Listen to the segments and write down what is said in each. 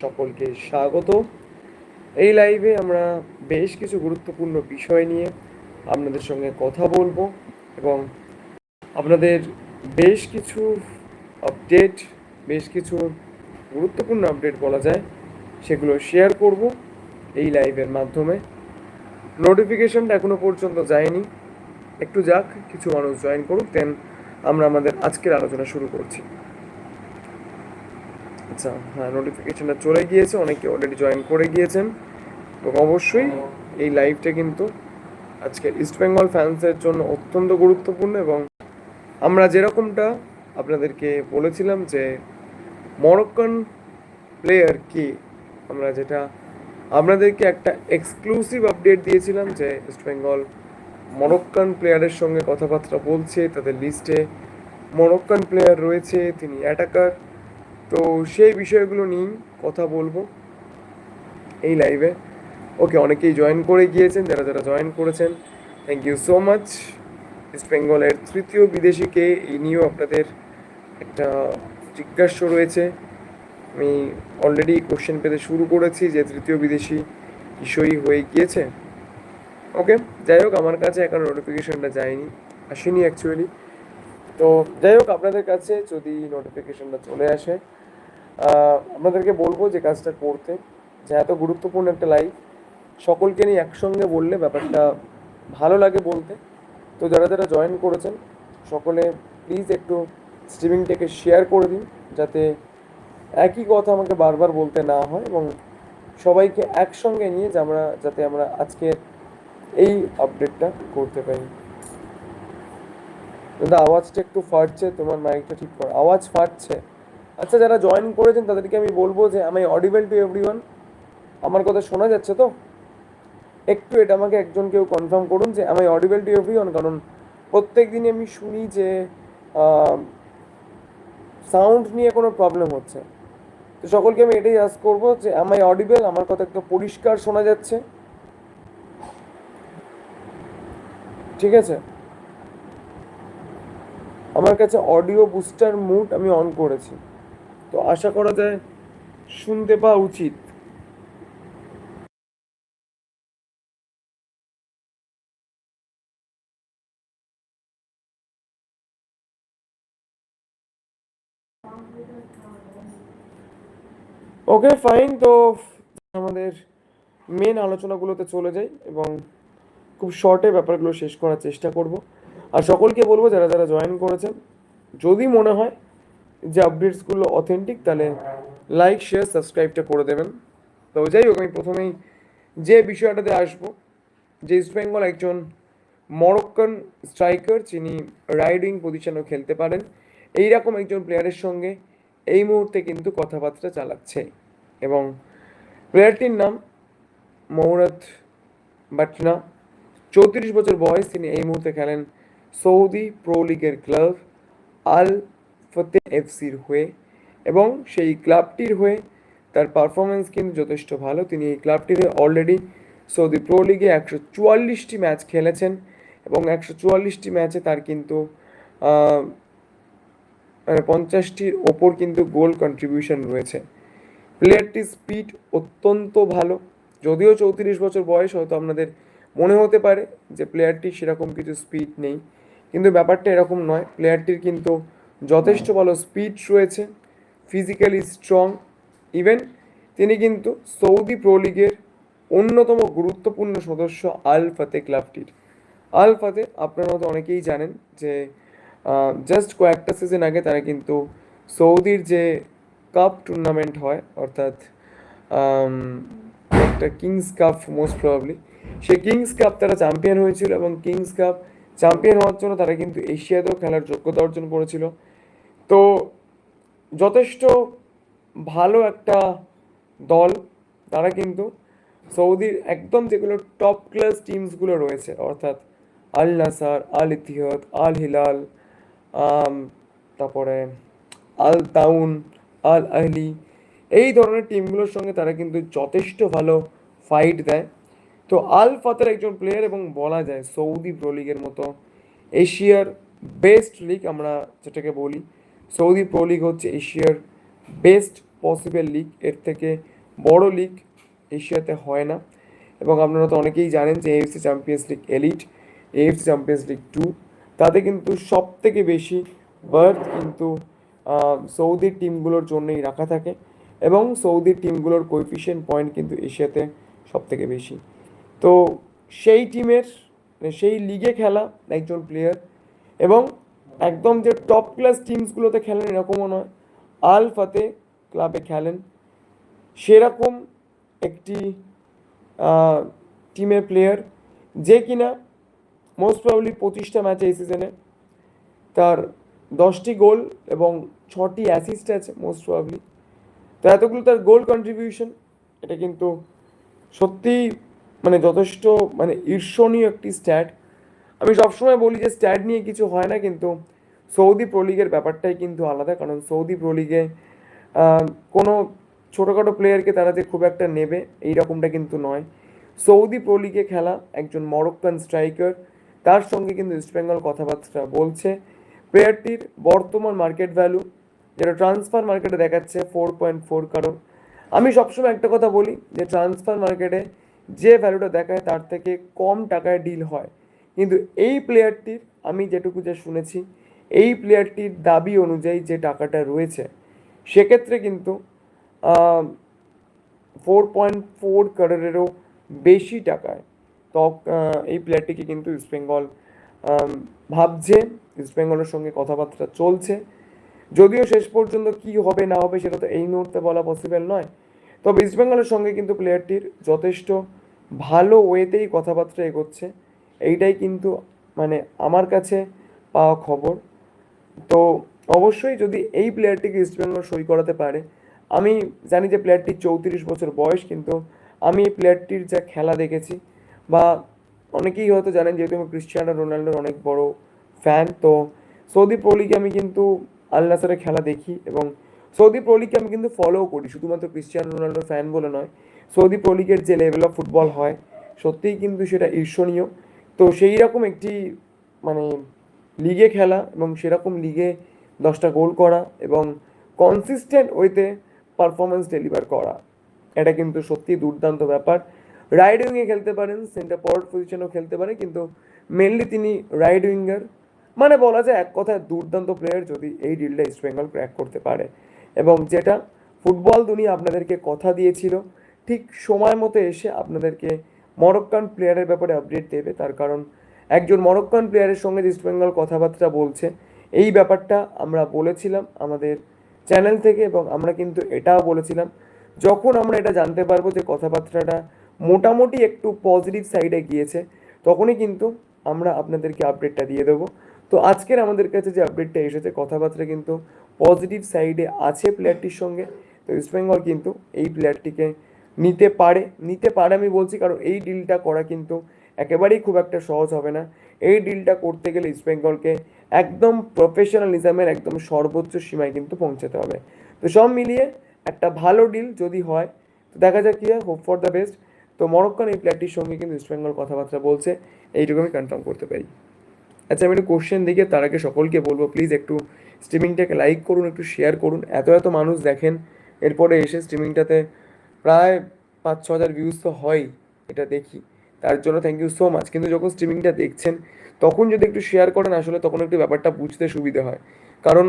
সকলকে স্বাগত। এই লাইভে আমরা বেশ কিছু গুরুত্বপূর্ণ বিষয় নিয়ে আপনাদের সঙ্গে কথা বলব এবং আপনাদের বেশ কিছু আপডেট বেশ কিছু গুরুত্বপূর্ণ আপডেট বলা যায়, সেগুলো শেয়ার করব এই লাইভের মাধ্যমে। নোটিফিকেশনটা এখনও পর্যন্ত যায়নি। একটু যাক, কিছু মানুষ জয়েন করুক দেন আমরা আমাদের আজকের আলোচনা শুরু করছি। আচ্ছা হ্যাঁ নোটিফিকেশনটা চলে গিয়েছে, অনেকে অলরেডি জয়েন করে গিয়েছেন। এবং অবশ্যই এই লাইভটা কিন্তু আজকের ইস্টবেঙ্গল ফ্যান্সের জন্য অত্যন্ত গুরুত্বপূর্ণ এবং আমরা যেরকমটা আপনাদেরকে বলেছিলাম যে মরক্কান প্লেয়ার কি আমরা যেটা আপনাদেরকে একটা এক্সক্লুসিভ আপডেট দিয়েছিলাম যে ইস্টবেঙ্গল মরক্কান প্লেয়ারের সঙ্গে কথাবার্তা বলছে, তাদের লিস্টে মরক্কান প্লেয়ার রয়েছে, তিনি অ্যাটাকার তো সেই বিষয়গুলো নিয়েই কথা বলব এই লাইভে ওকে, অনেকেই জয়েন করে গিয়েছেন, যারা যারা জয়েন করেছেন thank you so much East বেঙ্গলের তৃতীয় বিদেশিকে এই নিয়েও আপনাদের একটা জিজ্ঞাস্য রয়েছে। আমি অলরেডি কোশ্চেন পেতে শুরু করেছি যে তৃতীয় বিদেশি বিষয়ই হয়ে গিয়েছে। ওকে, যাই হোক, আমার কাছে এখন নোটিফিকেশনটা যায়নি, আসেনি অ্যাকচুয়ালি তো যাই হোক, আপনাদের কাছে যদি নোটিফিকেশনটা চলে আসে আপনাদেরকে বলব যে কাজটা করতে, যে এত গুরুত্বপূর্ণ একটা লাইভ সকলকে নিয়ে একসঙ্গে বললে ব্যাপারটা ভালো লাগে বলতে। তো যারা যারা জয়েন করেছেন, সকলে প্লিজ একটু স্ট্রিমিংটাকে শেয়ার করে দিন, যাতে একই কথা আমাকে বারবার বলতে না হয় এবং সবাইকে একসঙ্গে নিয়ে যে আমরা, যাতে আমরা আজকে এই আপডেটটা করতে পারি। দাদা, আওয়াজটা একটু ফাটছে, তোমার মাইকটা ঠিক কর, আওয়াজ ফাটছে। আচ্ছা যারা জয়েন করেছেন তাদেরকে আমি বলব যে আমি অডিবেল টু এভরিওয়ান আমার কথা শোনা যাচ্ছে তো? একটু এটা আমাকে একজন কেউ কনফার্ম করুন যে আমি অডিবেল টু এভরিওয়ান কারণ প্রত্যেক দিনই আমি শুনি যে সাউন্ড নিয়ে কোনো প্রবলেম হচ্ছে। তো সকলকে আমি এটাই আস করব যে আমায় অডিবেল আমার কথা একটু পরিষ্কার শোনা যাচ্ছে। ঠিক আছে? আমার কাছে অডিও বুস্টার মুড আমি অন করেছি। তো আশা করা যায় শুনতে পাওয়া উচিত। ওকে ফাইন তো আমাদের মেন আলোচনাগুলোতে চলে যাই এবং খুব শর্টে ব্যাপারগুলো শেষ করার চেষ্টা করব। আর সকলকে বলব, যারা যারা জয়েন করেছেন, যদি মনে হয় যে আপডেটসগুলো অথেন্টিক তাহলে লাইক শেয়ার সাবস্ক্রাইবটা করে দেবেন। তো যাই হোক, আমি প্রথমেই যে বিষয়টাতে আসব, যে ইস্ট বেঙ্গল একজন মরক্কান স্ট্রাইকার যিনি রাইডিং পজিশনেও খেলতে পারেন, এইরকম একজন প্লেয়ারের সঙ্গে এই মুহূর্তে কিন্তু কথাবার্তা চালাচ্ছে। এবং প্লেয়ারটির নাম মৌরত বাটনা। চৌত্রিশ বছর বয়স, তিনি এই মুহূর্তে খেলেন সৌদি প্রো লিগের ক্লাব আল ফতে এফসির হয়ে এবং সেই ক্লাবটির হয়ে তার পারফরমেন্স কিন্তু যথেষ্ট ভালো। তিনি এই ক্লাবটির হয়ে অলরেডি সৌদি প্রো লিগে একশো চুয়াল্লিশটি ম্যাচ খেলেছেন এবং একশো চুয়াল্লিশটি ম্যাচে তার কিন্তু মানে পঞ্চাশটির ওপর কিন্তু গোল কন্ট্রিবিউশন রয়েছে। প্লেয়ারটির স্পিড অত্যন্ত ভালো। যদিও চৌত্রিশ বছর বয়স, হয়তো আপনাদের মনে হতে পারে যে প্লেয়ারটির সেরকম কিছু স্পিড নেই। কিন্তু ব্যাপারটা এরকম নয়। প্লেয়ারটির কিন্তু যথেষ্ট ভালো স্পিড রয়েছে ফিজিক্যালি স্ট্রং ইভেন তিনি কিন্তু সৌদি প্রো লিগের অন্যতম গুরুত্বপূর্ণ সদস্য আল ফাতে ক্লাবটির। আল ফাতে আপনারা হয়তো অনেকেই জানেন যে জাস্ট কয়েকটা সিজন আগে তারা কিন্তু সৌদির যে কাপ টুর্নামেন্ট হয়, অর্থাৎ একটা কিংস কাপ মোস্ট প্রবাবলি সেই কিংস কাপ তারা চ্যাম্পিয়ন হয়েছিল এবং কিংস কাপ চ্যাম্পিয়ন হওয়ার জন্য তারা কিন্তু এশিয়াতেও খেলার যোগ্যতা অর্জন করেছিল। তো যথেষ্ট ভালো একটা দল তারা কিন্তু। সৌদির একদম যেগুলো টপ ক্লাস টিমসগুলো রয়েছে, অর্থাৎ আল নাসার, আল ইতিহাদ, আল হিলাল তারপরে আল তাউন আল আহলি, এই ধরনের টিমগুলোর সঙ্গে তারা কিন্তু যথেষ্ট ভালো ফাইট দেয়। তো আল ফাতের একজন প্লেয়ার এবং বলা যায় সৌদি প্রো লিগের মতো এশিয়ার বেস্ট লিগ আমরা যেটাকে বলি সৌদি প্রো লিগ হচ্ছে এশিয়ার বেস্ট পসিবল লিগ এর থেকে বড় লিগ এশিয়াতে হয় না। এবং আপনারা তো অনেকেই জানেন যে AFC Champions League Elite AFC Champions League two তাতে কিন্তু সব থেকে বেশি বার্থ কিন্তু সৌদির টিমগুলোর জন্যই রাখা থাকে। এবং সৌদির টিমগুলোর কোএফিসিয়েন্ট পয়েন্ট কিন্তু এশিয়াতে সব থেকে বেশি। তো সেই টিমের মানে সেই লিগে খেলা একজন প্লেয়ার এবং একদম যে টপ ক্লাস টিমসগুলোতে খেলেন এরকমও নয়। আল ফাতে ক্লাবে খেলেন। সেরকম একটি টিমের প্লেয়ার যে কিনা মোস্ট প্রবলি পঁচিশটা ম্যাচে এই সিজনে তার দশটি গোল এবং ছটি অ্যাসিস্ট আছে মোস্ট প্রবলি তো এতগুলো তার গোল কন্ট্রিবিউশন এটা কিন্তু সত্যিই মানে যথেষ্ট মানে ঈর্ষণীয় একটি স্ট্যাট আমি সবসময় বলি যে, স্ট্যাট নিয়ে কিছু হয় না কিন্তু সৌদি প্রো লিগের ব্যাপারটাই কিন্তু আলাদা। কারণ সৌদি প্রো লিগে কোনো ছোটোখাটো প্লেয়ারকে তারা যে খুব একটা নেবে, এই রকমটা কিন্তু নয়। সৌদি প্রো লিগে খেলা একজন মরক্কান স্ট্রাইকার তার সঙ্গে কিন্তু ইস্ট বেঙ্গল কথাবার্তা বলছে। প্লেয়ারটির বর্তমান মার্কেট ভ্যালু যেটা ট্রান্সফার মার্কেটে দেখাচ্ছে ফোর পয়েন্ট ফোর কারণ আমি সবসময় একটা কথা বলি যে ট্রান্সফার মার্কেটে যে ভ্যালুটা দেখায়, তার থেকে কম টাকায় ডিল হয়। কিন্তু এই প্লেয়ারটির আমি যেটুকু যা শুনেছি, এই প্লেয়ারটির দাবি অনুযায়ী যে টাকাটা রয়েছে, সেক্ষেত্রে কিন্তু ফোর পয়েন্ট ফোর কারোরেরও বেশি টাকায় তো এই প্লেয়ারটিকে কিন্তু ইস্ট বেঙ্গল ভাবছে ইস্ট বেঙ্গলের সঙ্গে কথাবার্তা চলছে। যদিও শেষ পর্যন্ত কি হবে, না হবে, সেটা তো এই মুহূর্তে বলা পসিবল নয়। তবে ইস্ট বেঙ্গলের সঙ্গে কিন্তু প্লেয়ারটির যথেষ্ট ভালো ওয়েতেই কথাবার্তা এগোচ্ছে। এইটাই কিন্তু মানে আমার কাছে পাওয়া খবর। তো অবশ্যই যদি এই প্লেয়ারটিকে ইস্ট বেঙ্গল সই করাতে পারে, আমি জানি যে প্লেয়ারটির চৌত্রিশ বছর বয়স, কিন্তু আমি এই প্লেয়ারটির যা খেলা দেখেছি বা অনেকেই হয়তো জানেন যেহেতু আমি ক্রিশ্চিয়ানো রোনাল্ডোর অনেক বড় ফ্যান তো সৌদি প্রো আমি কিন্তু আল নাসারের খেলা দেখি এবং সৌদি প্রো আমি কিন্তু ফলোও করি, শুধুমাত্র ক্রিশ্চিয়ানো রোনাল্ডোর ফ্যান বলে নয়। সৌদি প্রো যে লেভেল অফ ফুটবল হয়, সত্যিই কিন্তু সেটা ঈর্ষণীয়। তো সেই রকম একটি মানে লিগে খেলা এবং সেরকম লিগে দশটা গোল করা এবং কনসিস্টেন্ট ওয়েতে পারফরমেন্স ডেলিভার করা। এটা কিন্তু সত্যি দুর্দান্ত ব্যাপার। রাইড উইংয়ে খেলতে পারেন সেন্টার পয়েন্ট পজিশনেও খেলতে পারে, কিন্তু মেনলি তিনি রাইড উইঙ্গার মানে বলা যায় এক কথায় দুর্দান্ত প্লেয়ার যদি এই ডিলটা ইস্ট বেঙ্গল ক্র্যাক করতে পারে। এবং যেটা ফুটবল দুনিয়া আপনাদেরকে কথা দিয়েছিল, ঠিক সময় মতো এসে আপনাদেরকে মরক্কান প্লেয়ারের ব্যাপারে আপডেট দেবে, তার কারণ একজন মরক্কান প্লেয়ারের সঙ্গে ইস্ট বেঙ্গল কথাবার্তা বলছে। এই ব্যাপারটা আমরা বলেছিলাম আমাদের চ্যানেল থেকে এবং আমরা কিন্তু এটাও বলেছিলাম। যখন আমরা এটা জানতে পারব যে কথাবার্তাটা মোটামুটি একটু পজিটিভ সাইডে গিয়েছে, তখনই কিন্তু আমরা আপনাদেরকে আপডেটটা দিয়ে দেবো। তো আজকের আমাদের কাছে যে আপডেটটা এসেছে, কথাবার্তা কিন্তু পজিটিভ সাইডে আছে প্লেয়ারটির সঙ্গে। তো ইস্ট বেঙ্গল কিন্তু এই প্লেয়ারটিকে নিতে পারে নিতে পারে আমি বলছি, কারণ এই ডিলটা করা কিন্তু একেবারেই খুব একটা সহজ হবে না। এই ডিলটা করতে গেলে ইস্ট বেঙ্গলকে একদম প্রফেশনালিজমের একদম সর্বোচ্চ সীমায় কিন্তু পৌঁছাতে হবে। তো সব মিলিয়ে একটা ভালো ডিল যদি হয়, তো দেখা যাক কি হয় হোপ ফর দ্য বেস্ট তো মরক্কান এই প্লেয়ারটির সঙ্গে কিন্তু ইস্ট বেঙ্গল কথাবার্তা বলছে, এইটুকু আমি কনফার্ম করতে পারি। আচ্ছা আমি একটু কোশ্চেন দিকে তার আগে সকলকে বলব প্লিজ একটু স্ট্রিমিংটাকে লাইক করুন, একটু শেয়ার করুন। এত এত মানুষ দেখেন, এরপরে এসে স্ট্রিমিংটাতে প্রায় পাঁচ ছ হাজার ভিউজ তো হয়, এটা দেখি। তার জন্য থ্যাংক ইউ সো মাচ কিন্তু যখন স্ট্রিমিংটা দেখছেন, তখন যদি একটু শেয়ার করেন আসলে তখন একটু ব্যাপারটা বুঝতে সুবিধা হয়। কারণ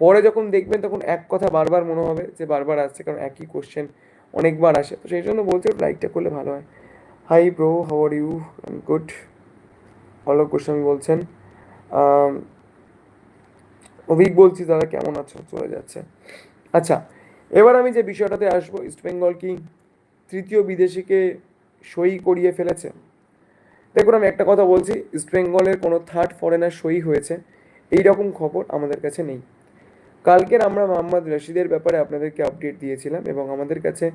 পরে যখন দেখবেন, তখন এক কথা বারবার মনে হবে যে বারবার আসছে, কারণ একই কোশ্চেন অনেকবার আসে। তো সেই জন্য বলছি লাইকটা করলে ভালো হয়। Hi bro how are you good Alok Goswami বলছেন অভিক বলছি, দাদা, কেমন আছো? চলে যাচ্ছে। আচ্ছা এবার আমি যে বিষয়টাতে আসব ইস্টবেঙ্গল কি তৃতীয় বিদেশিকে সই করিয়ে ফেলেছে। দেখুন, আমি একটা কথা বলছি ইস্টবেঙ্গলের কোনো থার্ড ফরেনার সই হয়েছে, এই রকম খবর আমাদের কাছে নেই। কালকের আমরা মোহাম্মদ রশিদের ব্যাপারে আপনাদেরকে আপডেট দিয়েছিলাম এবং আমাদের কাছে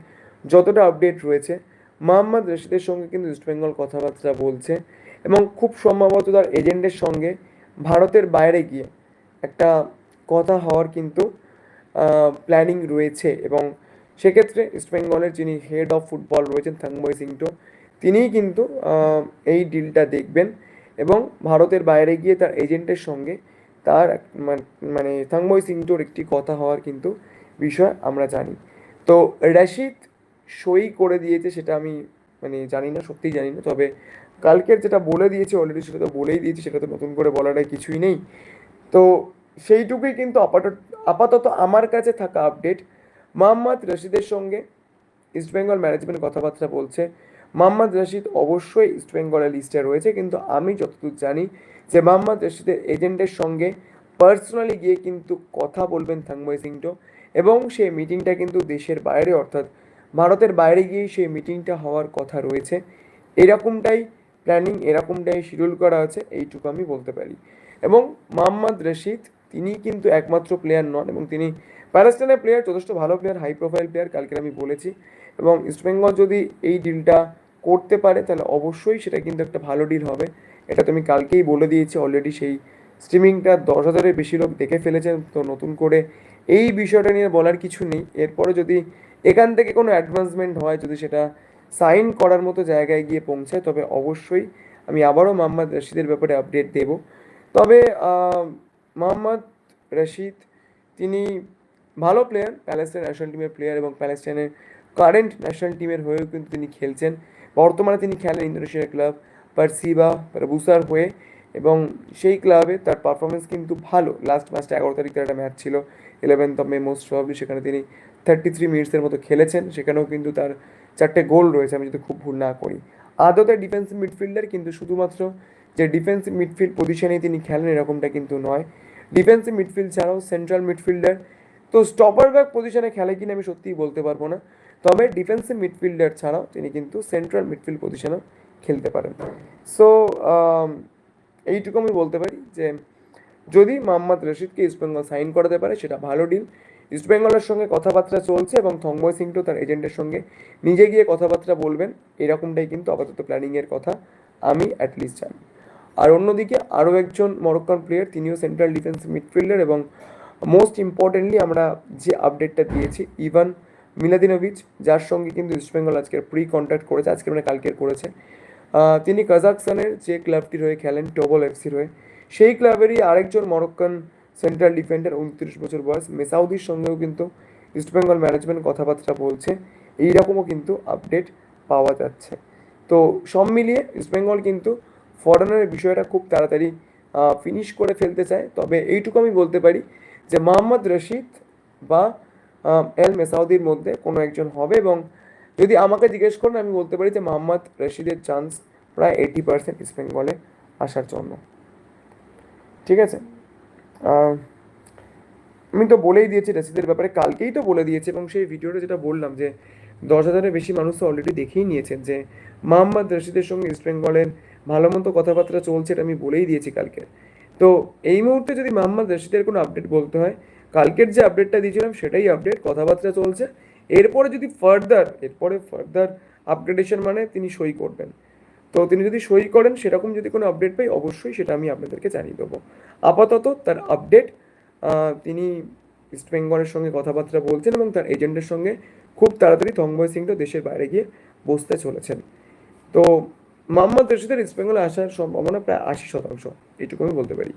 যতটা আপডেট রয়েছে, মোহাম্মদ রশিদের সঙ্গে কিন্তু ইস্টবেঙ্গল কথাবার্তা বলছে এবং খুব সম্ভবত তার এজেন্টের সঙ্গে ভারতের বাইরে গিয়ে একটা কথা হওয়ার কিন্তু প্ল্যানিং রয়েছে এবং সেক্ষেত্রে ইস্টবেঙ্গলের যিনি হেড অফ ফুটবল রয়েছেন থাংবই সিংটো তিনিই কিন্তু এই ডিলটা দেখবেন এবং ভারতের বাইরে গিয়ে তার এজেন্টের সঙ্গে তার মান- থাংবই সিংটোর একটি কথা হওয়ার কিন্তু বিষয় আমরা জানি। তো রশিদ সই করে দিয়েছে সেটা আমি মানে জানি না, সত্যিই জানি না, তবে কালকের যেটা বলে দিয়েছে অলরেডি সেটা তো বলেই দিয়েছে, সেটা তো নতুন করে বলাটাই কিছুই নেই। তো সেইটুকুই কিন্তু আপাতত আপাতত আমার কাছে থাকা আপডেট মোহাম্মদ রশিদের সঙ্গে ইস্টবেঙ্গল ম্যানেজমেন্ট কথাবার্তা বলছে। মোহাম্মদ রশিদ অবশ্যই ইস্টবেঙ্গলের লিস্টে রয়েছে, কিন্তু আমি যতদূর জানি যে মোহাম্মদ রশিদের এজেন্টের সঙ্গে পার্সোনালি গিয়ে কিন্তু কথা বলবেন থাংময় সিংটো এবং সেই মিটিংটা কিন্তু দেশের বাইরে, অর্থাৎ ভারতের বাইরে গিয়েই সেই মিটিংটা হওয়ার কথা রয়েছে। এরকমটাই প্ল্যানিং এরকমটাই শিডিউল করা আছে, এইটুকু আমি বলতে পারি। এবং মোহাম্মদ রশিদ তিনি কিন্তু একমাত্র প্লেয়ার নন এবং তিনি প্যালেস্টাইনের প্লেয়ার যথেষ্ট ভালো প্লেয়ার হাই প্রোফাইল প্লেয়ার কালকে আমি বলেছি এবং ইস্টবেঙ্গল যদি এই ডিলটা করতে পারে, তাহলে অবশ্যই সেটা কিন্তু একটা ভালো ডিল হবে। এটা তুমি কালকেই বলে দিয়েছি অলরেডি সেই স্ট্রিমিংটা দশ হাজারের বেশি লোক দেখে ফেলেছেন, তো নতুন করে এই বিষয়টা নিয়ে বলার কিছু নেই। এরপরে যদি এখান থেকে কোনো অ্যাডভান্সমেন্ট হয়, যদি সেটা সাইন করার মতো জায়গায় গিয়ে পৌঁছায়, তবে অবশ্যই আমি আবারও মোহাম্মদ রশিদের ব্যাপারে আপডেট দেব। তবে মোহাম্মদ রশিদ, তিনি ভালো প্লেয়ার প্যালেস্টাইন ন্যাশনাল টিমের প্লেয়ার এবং প্যালেস্টাইনের কারেন্ট ন্যাশনাল টিমের হয়েও কিন্তু তিনি খেলছেন। বর্তমানে তিনি খেলেন ইন্দোনেশিয়ার ক্লাব পারসিবা পারবুসার হয়ে এবং সেই ক্লাবে তার পারফরমেন্স কিন্তু ভালো। লাস্ট ম্যাচটা এগারো তারিখ তার একটা ম্যাচ ছিল eleventh of May most probably সেখানে তিনি থার্টি থ্রি মিনিটসের মতো খেলেছেন। সেখানেও কিন্তু তার চারটে গোল রয়েছে, আমি যদি খুব ভুল না করি। আদতে ডিফেন্সিভ মিডফিল্ডার কিন্তু শুধুমাত্র যে ডিফেন্সিভ মিডফিল্ড পজিশনেই তিনি খেলেন, এরকমটা কিন্তু নয়। ডিফেন্সিভ মিডফিল্ড ছাড়াও সেন্ট্রাল মিডফিল্ডার তো স্টপার ব্যাক পজিশনে খেলে কিনা আমি সত্যিই বলতে পারব না। তবে ডিফেন্সিভ মিডফিল্ডার ছাড়াও তিনি কিন্তু সেন্ট্রাল মিডফিল্ড পজিশনেও খেলতে পারেন। সো এইটুকু আমি বলতে পারি যে, যদি মোহাম্মদ রশিদকে ইস্টবেঙ্গল সাইন করাতে পারে, সেটা ভালো ডিল ইস্টবেঙ্গলের সঙ্গে কথাবার্তা চলছে এবং থংবয় সিংটো তার এজেন্টের সঙ্গে নিজে গিয়ে কথাবার্তা বলবেন। এরকমটাই কিন্তু আপাতত প্ল্যানিংয়ের কথা আমি অ্যাটলিস্ট জানি। আর অন্যদিকে আরও একজন মরক্কান প্লেয়ার তিনিও সেন্ট্রাল ডিফেন্স মিডফিল্ডার এবং মোস্ট ইম্পর্টেন্টলি আমরা যে আপডেটটা দিয়েছি, ইভান মিলাদিনোভিচ, যার সঙ্গে কিন্তু ইস্টবেঙ্গল আজকের প্রি কন্ট্যাক্ট করেছে, আজকে মানে কালকের করেছে। তিনি কাজাকস্তানের যে ক্লাবটির হয়ে খেলেন টোবল এফসির হয়ে, সেই ক্লাবেরই আরেকজন মরক্কান সেন্ট্রাল ডিফেন্ডার উনত্রিশ বছর বয়স, মেসাউদির সঙ্গেও কিন্তু ইস্টবেঙ্গল ম্যানেজমেন্ট কথাবার্তা বলছে। এইরকমও কিন্তু আপডেট পাওয়া যাচ্ছে। তো সব মিলিয়ে ইস্টবেঙ্গল কিন্তু ফরেনারের বিষয়টা খুব তাড়াতাড়ি ফিনিশ করে ফেলতে চায়। তবে এইটুকু আমি বলতে পারি যে মোহাম্মদ রশিদ বা এল মেসাউদির মধ্যে কোনো একজন হবে এবং যদি আমাকে জিজ্ঞেস করেন, আমি বলতে পারি যে মোহাম্মদ রশিদের চান্স প্রায় এইটি পার্সেন্ট ইস্ট বেঙ্গলে আসার জন্য। ঠিক আছে? আমি তো বলেই দিয়েছি রশিদের ব্যাপারে, কালকেই তো বলে দিয়েছি এবং সেই ভিডিওটা যেটা বললাম যে দশ হাজারের বেশি মানুষ তো অলরেডি দেখেই নিয়েছেন যে মোহাম্মদ রশিদের সঙ্গে ইস্ট বেঙ্গলের ভালো মতো কথাবার্তা চলছে এটা আমি বলেই দিয়েছি কালকে। তো এই মুহূর্তে যদি মোহাম্মদ রশিদের কোনো আপডেট বলতে হয়, কালকের যে আপডেটটা দিয়েছিলাম সেটাই আপডেট কথাবার্তা চলছে। এরপরে যদি ফার্দার এরপরে ফার্দার আপগ্রেডেশন মানে তিনি সই করবেন। তো তিনি যদি সই করেন, সেরকম যদি কোনো আপডেট পাই, অবশ্যই সেটা আমি আপনাদেরকে জানিয়ে দেবো। আপাতত তার আপডেট তিনি ইস্ট বেঙ্গলের সঙ্গে কথাবার্তা বলছেন এবং তার এজেন্টের সঙ্গে খুব তাড়াতাড়ি থংবয় সিংটা দেশের বাইরে গিয়ে বসতে চলেছেন। তো মোহাম্মদ রশিদের ইস্ট বেঙ্গলে আসার সম্ভাবনা প্রায় আশি শতাংশ এইটুকু আমি বলতে পারি।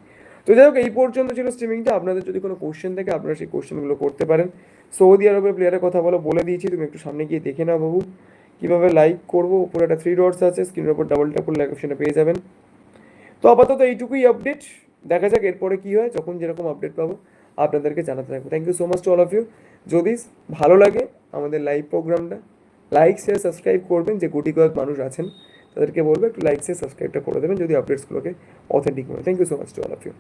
তো যাই হোক, এই পর্যন্ত ছিল স্ট্রিমিংটা আপনাদের যদি কোনো কোশ্চেন থাকে, আপনারা সেই কোশ্চেনগুলো করতে পারেন। সৌদি আরবের প্লেয়ারের কথা বলো, বলে দিয়েছি। তুমি একটু সামনে গিয়ে দেখে নাও বাবু। কীভাবে লাইক করব? উপরে একটা থ্রি ডটস আছে স্ক্রিনের উপর ডাবল ট্যাপ লাইক অপশনে পেয়ে যাবেন। তো আপাতত এইটুকুই আপডেট দেখা যাক এরপরে কী হয়, যখন যেরকম আপডেট পাবো, আপনাদেরকে জানাতে থাকব। Thank you so much to all of you যদি ভালো লাগে আমাদের লাইভ প্রোগ্রামটা লাইক শেয়ার সাবস্ক্রাইব করবেন, যে গুটি কয়েক মানুষ আছেন। তাদেরকে বলব একটু লাইক শেয়ার সাবস্ক্রাইবটা করে দেবেন, যদি আপডেটসগুলোকে অথেন্টিক মনে thank you so much to all of you